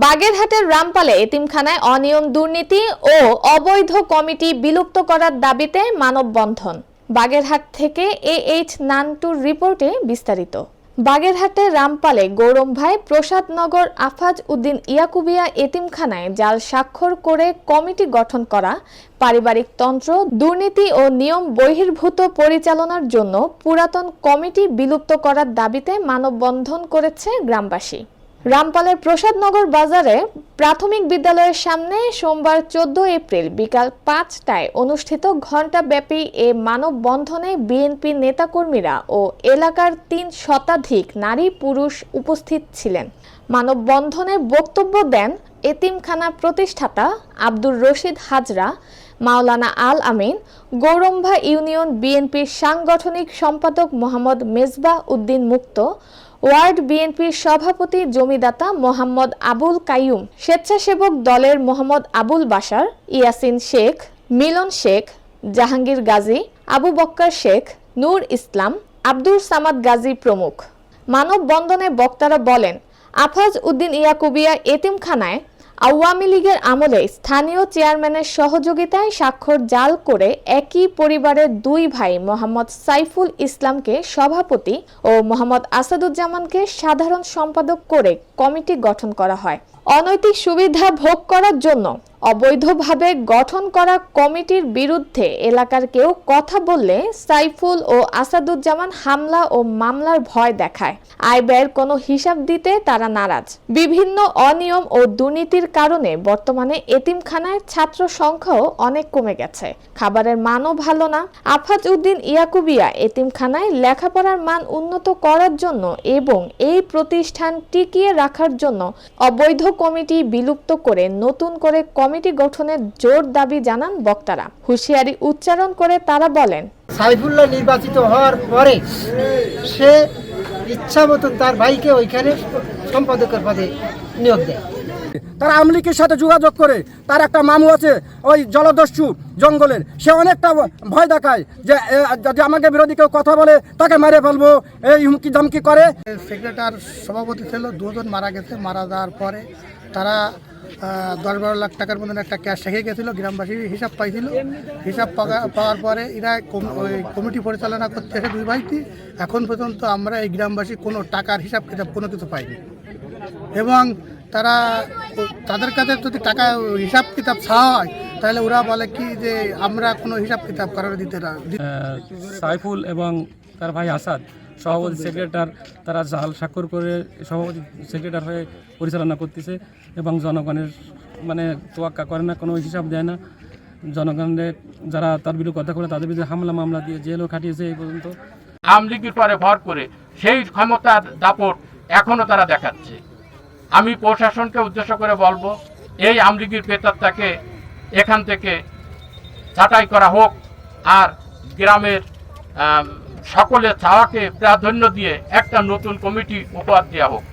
বাগেরহাটের রামপালে এতিমখানায় অনিয়ম দুর্নীতি ও অবৈধ কমিটি বিলুপ্ত করার দাবিতে মানববন্ধন। বাগেরহাট থেকে এ এইচ নান্টুর রিপোর্টে বিস্তারিত। বাগেরহাটের রামপালে গৌরম ভাই প্রসাদনগর আফাজ উদ্দিন ইয়াকুবিয়া এতিমখানায় জাল স্বাক্ষর করে কমিটি গঠন করা, পারিবারিক তন্ত্র, দুর্নীতি ও নিয়ম বহির্ভূত পরিচালনার জন্য পুরাতন কমিটি বিলুপ্ত করার দাবিতে মানববন্ধন করেছে গ্রামবাসী। রামপালের প্রসাদনগর বাজারে প্রাথমিক বিদ্যালয়ের সামনে সোমবার চোদ্দ এপ্রিল বিকাল পাঁচটায় অনুষ্ঠিত ঘণ্টাব্যাপী এ মানববন্ধনে বিএনপি নেতাকর্মীরা ও এলাকার তিন শতাধিক নারী পুরুষ উপস্থিত ছিলেন। মানববন্ধনে বক্তব্য দেন এতিমখানা প্রতিষ্ঠাতা আব্দুর রশিদ হাজরা মাওলানা আল আমিন, গৌরম্ভা ইউনিয়ন বিএনপির সাংগঠনিক সম্পাদক মোহাম্মদ মেজবাহ উদ্দিন মুক্ত, ওয়ার্ড বিএনপির সভাপতি জমিদাতা মোহাম্মদ আবুল কাইয়ুম, স্বেচ্ছাসেবক দলের মোহাম্মদ আবুল বাশার, ইয়াসিন শেখ, মিলন শেখ, জাহাঙ্গীর গাজী, আবু বক্কর শেখ, নূর ইসলাম, আব্দুর সামাদ গাজী প্রমুখ। মানববন্ধনে বক্তারা বলেন, আফাজ উদ্দিন ইয়াকুবিয়া এতিমখানায় আওয়ামী লীগের আমলে স্থানীয় চেয়ারম্যানের সহযোগিতায় স্বাক্ষর জাল করে একই পরিবারের দুই ভাই মোহাম্মদ সাইফুল ইসলামকে সভাপতি ও মোহাম্মদ আসাদুজ্জামানকে সাধারণ সম্পাদক করে কমিটি গঠন করা হয়। অনৈতিক সুবিধা ভোগ করার জন্য অবৈধভাবে গঠন করা কমিটির বিরুদ্ধে এলাকার কেউ কথা বললে সাইফুল ও আসাদুজ্জামান হামলা ও মামলার ভয় দেখায়। আয় ব্যয়ের কোনো হিসাব দিতে তারা নারাজ। বিভিন্ন অনিয়ম ও দুর্নীতির কারণে বর্তমানে এতিমখানায় ছাত্র সংখ্যাও অনেক কমে গেছে। খাবারের মানও ভালো না। আফাজ উদ্দিন ইয়াকুবিয়া এতিমখানায় লেখাপড়ার মান উন্নত করার জন্য এবং এই প্রতিষ্ঠান টিকিয়ে রাখার জন্য অবৈধ কমিটি বিলুপ্ত করে নতুন করে কমিটি গঠনের জোর দাবি জানান বক্তারা। হুঁশিয়ারি উচ্চারণ করে তারা বলেন সাইফুল্লাহ নির্বাচিত হওয়ার পরে সে ইচ্ছা মতন তার ভাইকে ওইখানে সম্পাদকের পদে নিয়োগ দেয়। তারা আমলিকের সাথে যোগাযোগ করে তার একটা মামু আছে ওই জলদস্যু জঙ্গলের সে অনেকটা ভয় দেখায় যে যদি আমাকে বিরোধী কেউ কথা বলে তাকে মেরে ফেলব এই হুমকি ধমকি করে। সেক্রেটার সভাপতি ছিল দুজন মারা গেছে মারা যাওয়ার পরে তারা দশ বারো লাখ টাকার মতন একটা ক্যাশ রেখে গেছিল, গ্রামবাসী হিসাব পাইছিল। হিসাব পাওয়া- পাওয়ার পরে এরা কমিটি পরিচালনা করতে এসে দুই ভাইটি, এখন পর্যন্ত আমরা এই গ্রামবাসী কোনো টাকার হিসাব কিতাব কোনো কিছু পাইনি। এবং তারা, তাদের কাছে যদি টাকা, হিসাব কিতাব চাওয়া হয়, তাহলে ওরা বলে কি যে আমরা কোনো হিসাব কিতাব কারোর দিতে সাইফুল এবং তার ভাই আসাদ, সভাপতি সেক্রেটার, তারা জাল স্বাক্ষর করে সভাপতি সেক্রেটার হয়ে পরিচালনা করতেছে এবং জনগণের মানে তোয়াক্কা করে না, কোনো হিসাব দেয় না। জনগণের যারা তার বিরুদ্ধে কথা করে তাদের বিরুদ্ধে হামলা, মামলা দিয়ে জেলও খাটিয়েছে এই পর্যন্ত। আমলিগির পরে ভর করে সেই ক্ষমতার দাপট এখনও তারা দেখাচ্ছে। আমি প্রশাসনকে উদ্দেশ্য করে বলব, এই আমলিগির পেতারটাকে এখান থেকে ছাঁটাই করা হোক আর গ্রামের আম, সকলের চাওয়াকে প্রাধান্য দিয়ে একটা নতুন কমিটি উপহার দেওয়া হোক।